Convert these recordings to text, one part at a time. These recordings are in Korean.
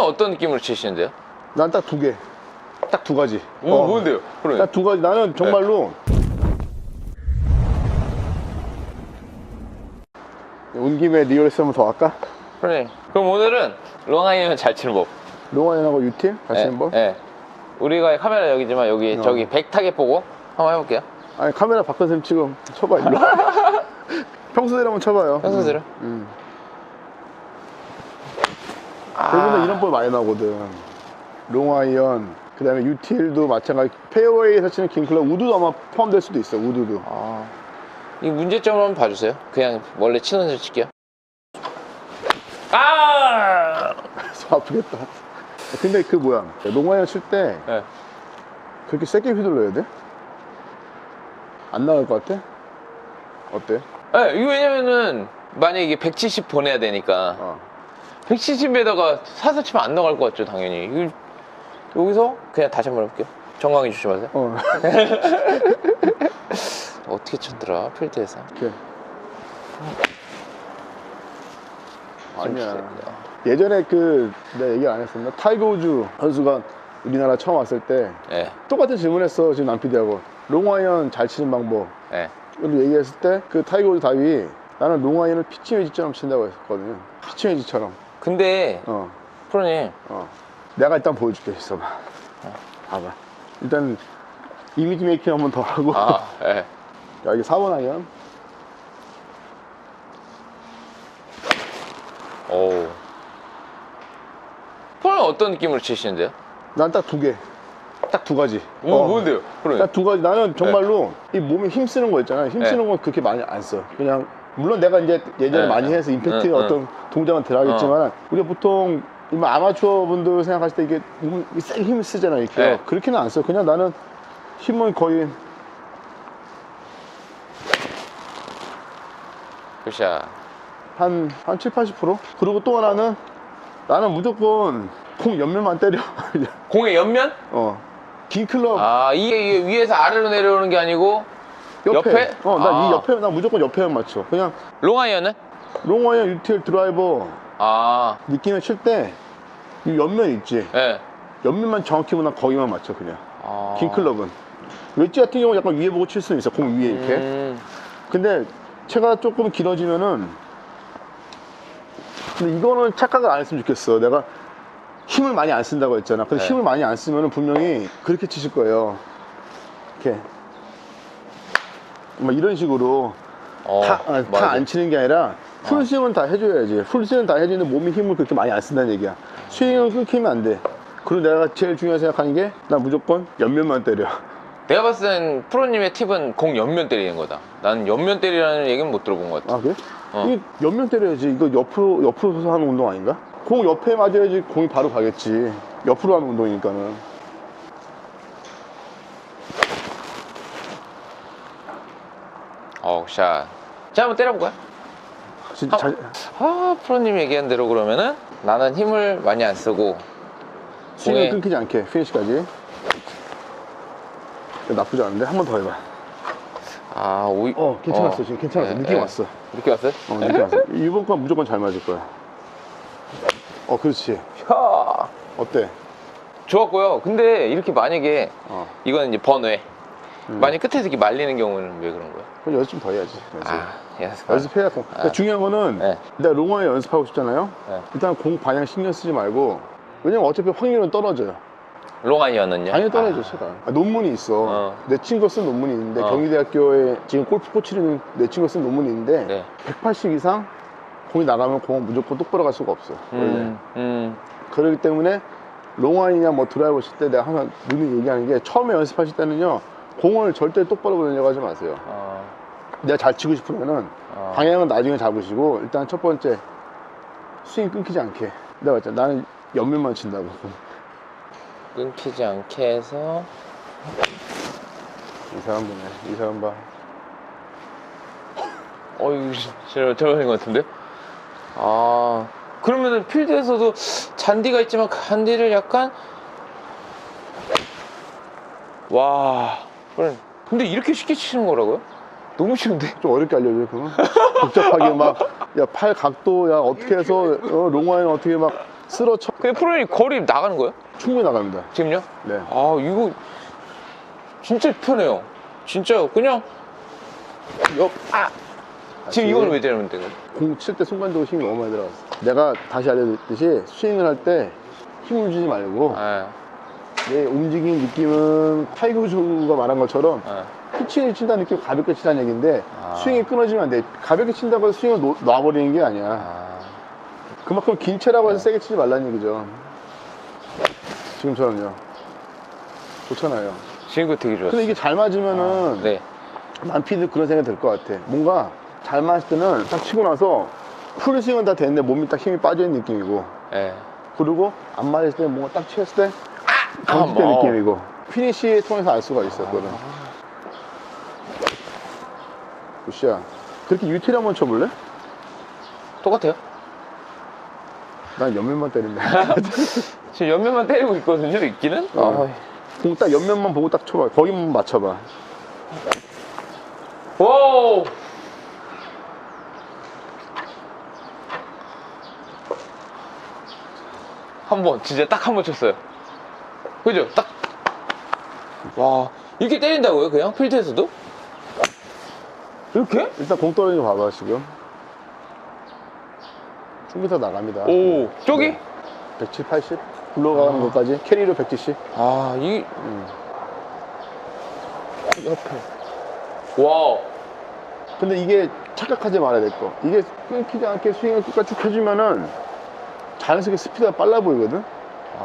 프로는 어떤 느낌으로 치시는데요? 난 딱 두 개. 딱 두 가지. 오, 어. 뭔데요? 프로는? 딱두 가지. 나는 정말로 온 김에 리얼스 한번 더 할까? 프로님. 그럼 오늘은 롱아이언 잘 치는 법. 롱아이언하고 유틸 같이 예, 한번. 예. 우리가 카메라 여기지만 여기 어. 저기 백 타겟 보고 한번 해볼게요. 아니 카메라 박선생 지금 쳐봐 일로. 평소대로 한번 쳐봐요. 평소대로? 음. 아. 대부분 이런 볼 많이 나오거든. 롱아이언, 그 다음에 유틸도 마찬가지. 페어웨이에서 치는 킹클럽, 우드도 아마 포함될 수도 있어, 우드도. 아. 이 문제점을 한번 봐주세요. 그냥 원래 치는 대로 칠게요. 아! 손 아프겠다. 근데 그 뭐야, 롱아이언 칠 때 네. 그렇게 세게 휘둘러야 돼? 안 나갈 것 같아? 어때? 네, 이거 왜냐면은 만약에 이게 170 보내야 되니까 어. 170에다가 사서 치면 안 나갈 것 같죠, 당연히. 이거 여기서 그냥 다시 한 번 해볼게요. 정강이 조심하세요. 어. 어떻게 쳤더라, 필드에서. 아니야. 좀 예전에 그, 내가 얘기 안 했었나? 타이거 우즈 선수가 우리나라 처음 왔을 때 예, 똑같은 질문했어, 지금 남피디하고. 롱아이언 잘 치는 방법. 예. 그리고 얘기했을 때 그 타이거 우즈 답이 나는 롱아이언을 피칭 웨지처럼 친다고 했었거든요. 피칭 웨지처럼. 근데, 어, 프로님, 어. 내가 일단 보여줄게, 있어봐. 어, 봐봐. 일단 이미지 메이킹 한번 더 하고. 아, 예. 자, 이게 4번 아이언. 오. 프로는 어떤 느낌으로 치시는데요? 난 딱 두 개. 딱 두 가지. 오, 어. 뭔데요, 프로님? 딱 두 가지. 나는 정말로 이 몸에 힘 쓰는 거 있잖아요. 힘 쓰는 네. 건 그렇게 많이 안 써. 그냥 물론 내가 이제 예전에 네, 많이 네. 해서 임팩트 네, 어떤 동작은 들어가겠지만 우리가 보통 이 아마추어 분들 생각하실 때 이게 몸- 세게 힘을 쓰잖아요. 이렇게 네. 그렇게는 안 써. 그냥 나는 힘은 거의 굿샷. 한, 한 7, 80%? 그리고 또 하나는 나는 무조건 공 옆면만 때려. 공의 옆면? 어. 긴 클럽 아, 이게, 이게 위에서 아래로 내려오는 게 아니고, 옆에. 옆에? 어, 나 이 아. 옆에, 나 무조건 옆에만 맞춰. 그냥 롱아이언은? 롱어의 유틸 드라이버 아, 느낌을 칠때이 옆면 있지. 예. 옆면만 정확히 보면 거기만 맞춰 그냥. 아. 긴 클럽은. 웨지 같은 경우 약간 위에 보고 칠 수는 있어. 공 위에 이렇게. 음, 근데 채가 조금 길어지면은 근데 이거는 착각을 안 했으면 좋겠어. 내가 힘을 많이 안 쓴다고 했잖아. 근데 네. 힘을 많이 안 쓰면은 분명히 그렇게 치실 거예요. 이렇게. 막 이런 식으로 어, 다 맞아. 안 치는 게 아니라 풀스윙은 다 해줘야지. 풀스윙은 다 해주는데 몸이 힘을 그렇게 많이 안 쓴다는 얘기야. 스윙을 끊기면 안 돼. 그리고 내가 제일 중요하게 생각하는 게 나 무조건 옆면만 때려. 내가 봤을 땐 프로님의 팁은 공 옆면 때리는 거다. 나는 옆면 때리라는 얘기는 못 들어본 것 같아. 아 그래? 어. 이게 옆면 때려야지. 이거 옆으로 옆으로 서서 하는 운동 아닌가? 공 옆에 맞아야지 공이 바로 가겠지. 옆으로 하는 운동이니까는. 어, 샷. 자, 한번 때려볼까요? 진짜 잘, 아, 프로님 얘기한 대로 그러면은 나는 힘을 많이 안 쓰고 스윙을 공에- 끊기지 않게 피니시까지. 나쁘지 않은데 한 번 더 해봐. 아, 오이. 어 괜찮았어 어. 지금 괜찮았어 네, 느낌 네. 왔어. 느낌 왔어요? 어 느낌 왔어. 이번 건 무조건 잘 맞을 거야. 어 그렇지. 야, 어때? 좋았고요. 근데 이렇게 만약에 어. 이건 이제 번외. 음. 만약 끝에서 이렇게 말리는 경우는 왜 그런 거예요? 그럼 연습 좀더 해야지. 연습. 아, 연습. 연습해야 돼. 그러니까 중요한 거는 네. 내가 롱어에 연습하고 싶잖아요. 네. 일단 공 방향 신경 쓰지 말고 왜냐면 어차피 확률은 떨어져요. 롱아이언은요? 당연히 떨어져 제가 아, 논문이 있어. 어. 내 친구가 쓴 논문이 있는데 어. 경희대학교에 지금 골프 코치를 내 친구가 쓴 논문이 있는데 네. 180 이상 공이 나가면 공은 무조건 똑바로 갈 수가 없어. 원래. 음, 음. 그렇기 때문에 롱아이냐 뭐 드라이버 칠때 내가 항상 늘 얘기하는 게 처음에 연습하실 때는요 공을 절대 똑바로 보내려고 하지 마세요. 어, 내가 잘 치고 싶으면은 어. 방향은 나중에 잡으시고 일단 첫 번째 스윙 끊기지 않게. 내가 봤잖아 나는 옆면만 친다고. 끊기지 않게 해서. 이 사람 보네 이 사람 봐 어이 진짜 들어가는 것 같은데? 아. 그러면은 필드에서도 잔디가 있지만 그 잔디를 약간 와 그래. 근데 이렇게 쉽게 치는 거라고요? 너무 쉬운데? 좀 어렵게 알려줘 그건 복잡하게 막 야 팔 각도 야 어떻게 해서 어, 롱와인 어떻게 막 쓸어쳐 근데 프로님 거리 나가는 거예요? 충분히 나갑니다. 지금요? 네. 아 이거 진짜 편해요. 진짜 그냥 옆 아. 지금 아, 이거는 왜 되는 데요? 공칠 때 순간적으로 힘이 너무 많이 들어갔어. 내가 다시 알려드렸듯이 스윙을 할 때 힘을 주지 말고 아, 내 움직임 느낌은 타이거즈가 말한 것처럼 아. 피칭을 친다는 느낌 가볍게 치다는 얘기인데 아. 스윙이 끊어지면 안 돼. 가볍게 친다고 해서 스윙을 놓, 놔버리는 게 아니야. 아. 그만큼 긴 채라고 해서 세게 치지 말라는 얘기죠. 지금처럼요. 좋잖아요. 거 되게 좋았어. 근데 이게 잘 맞으면은 네. 만피도 그런 생각이 들 것 같아. 뭔가 잘 맞을 때는 딱 치고 나서 풀 스윙은 다 됐는데 몸이 딱 힘이 빠져 있는 느낌이고 네. 그리고 안 맞을 때 뭔가 딱 치었을 때 아, 경직된 뭐. 느낌이고 피니시 통해서 알 수가 있어 그거는 굿이야 그렇게 유틸 한번 쳐볼래? 똑같아요. 난 옆면만 때린다 지금 옆면만 때리고 있거든요. 있기는. 어. 아. 공딱 옆면만 보고 딱 쳐봐 거기만 맞춰봐 와우. 한 번, 진짜 딱 한 번 쳤어요. 그죠? 딱. 와, 이렇게 때린다고요? 그냥 필드에서도? 이렇게? 일단 공 떨어지는 거 봐봐 지금 충분히 더 나갑니다 오, 저기? 네. 170, 80 굴러가는 것까지 캐리로 170 아, 이 음. 옆에. 와, 근데 이게 착각하지 말아야 될 거. 이게 끊기지 않게 스윙을 끝까지 쭉 해주면은 자연스럽게 스피드가 빨라 보이거든?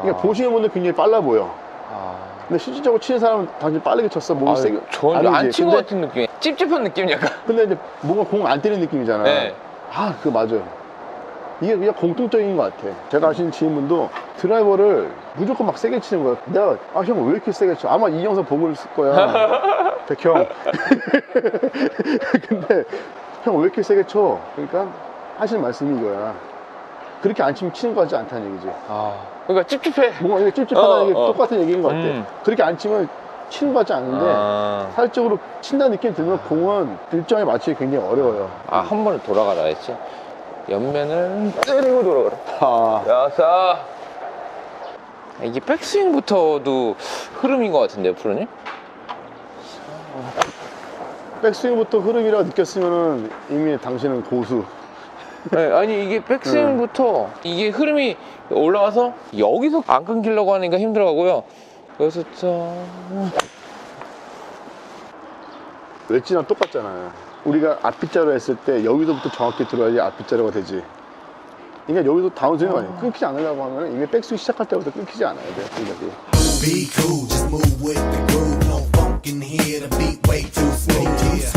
그러니까 아. 보시는 분들 굉장히 빨라 보여. 아. 근데 실질적으로 치는 사람은 당연히 빠르게 쳤어. 몸이 아, 세게. 저는. 안친 것 같은 느낌. 찝찝한 느낌 약간. 근데 이제 뭔가 공 안 때리는 느낌이잖아. 네. 아, 그거 맞아요. 이게 그냥 공통적인 것 같아. 제가 아시는 지인분도 드라이버를 무조건 막 세게 치는 거야. 내가, 아, 형 왜 이렇게 세게 쳐? 아마 이 영상 보고 있을 거야. 백형. 근데, 형 왜 이렇게 세게 쳐? 그러니까 하시는 말씀이 이거야. 그렇게 안 치면 치는 것 같지 않다는 얘기지. 아. 그러니까 찝찝해. 뭔가 이게 찝찝하다는 어, 얘기 어. 똑같은 얘기인 것 같아. 음. 그렇게 안 치면 치는 것 같지 않은데, 아. 사실적으로 친다는 느낌이 들면 공은 일정에 맞추기 굉장히 어려워요. 아, 한 번을 돌아가라 했지. 옆면을 때리고 돌아가라. 아, 야사. 이게 백스윙부터도 흐름인 것 같은데요, 프로님? 백스윙부터 흐름이라고 느꼈으면 이미 당신은 고수. 네, 아니 이게 백스윙부터 이게 흐름이 올라와서 여기서 안 끊기려고 하니까 힘들어하고요. 여기서부터 웨지랑 똑같잖아요. 우리가 앞빗자로 했을 때 여기서부터 정확히 들어야지 앞빗자루가 되지. 그러니까 여기서 다운스윙이 아니에요. 끊기지 않으려고 하면 이미 백스윙 시작할 때부터 끊기지 않아야 돼요. 생각이. Be cool, just move with the groove. No funk in here, the beat way too smooth. Yeah.